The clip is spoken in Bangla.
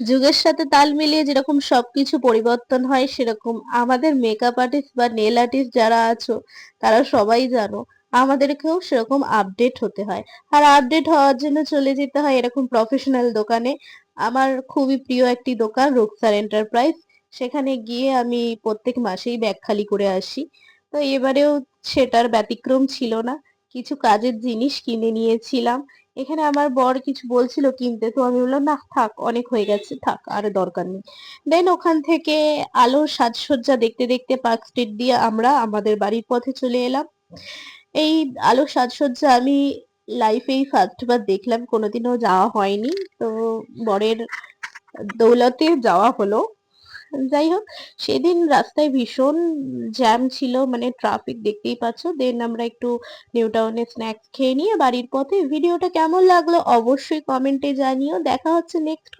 যুগের সাথে তাল মিলিয়ে যেরকম সবকিছু পরিবর্তন হয়, সেরকম আমাদের মেকআপ আর্টিস্ট বা নেল আর্টিস্ট যারা আছো, তারা সবাই জানো, আমাদেরকেও সেরকম আপডেট হতে হয়। আর আপডেট হওয়ার জন্য চলে যেতে হয় এরকম প্রফেশনাল দোকানে। আমার খুবই প্রিয় একটি দোকান রুকসার এন্টারপ্রাইজ সেখানে গিয়ে আমি প্রত্যেক মাসেই ব্যাগ খালি করে আসি। তো এবারেও সেটার ব্যতিক্রম ছিল না। কিছু কাজের জিনিস কিনে নিয়েছিলাম। এখানে আমার বর কিছু বলছিল কিনতে, তো আমি বললাম, না, থাক, অনেক হয়ে গেছে, থাক, আর দরকার নেই। দেন ওখান থেকে আলোর সাজসজ্জা দেখতে দেখতে পার্ক স্ট্রিট দিয়ে আমরা আমাদের বাড়ির পথে চলে এলাম। এই আলোর সাজসজ্জা আমি লাইফেই ফার্স্ট বার দেখলাম, কোনোদিনও যাওয়া হয়নি। তো বরের দৌলতে যাওয়া হলো। যাই হোক, সেদিন রাস্তায় ভীষণ জ্যাম ছিল মানে ট্রাফিক দেখতেই পাচ্ছ। দেন আমরা একটু নিউ টাউনে স্ন্যাক্স খেয়ে নিয়ে বাড়ির পথে। ভিডিওটা কেমন লাগল অবশ্যই কমেন্টে জানিও। দেখা হচ্ছে নেক্সট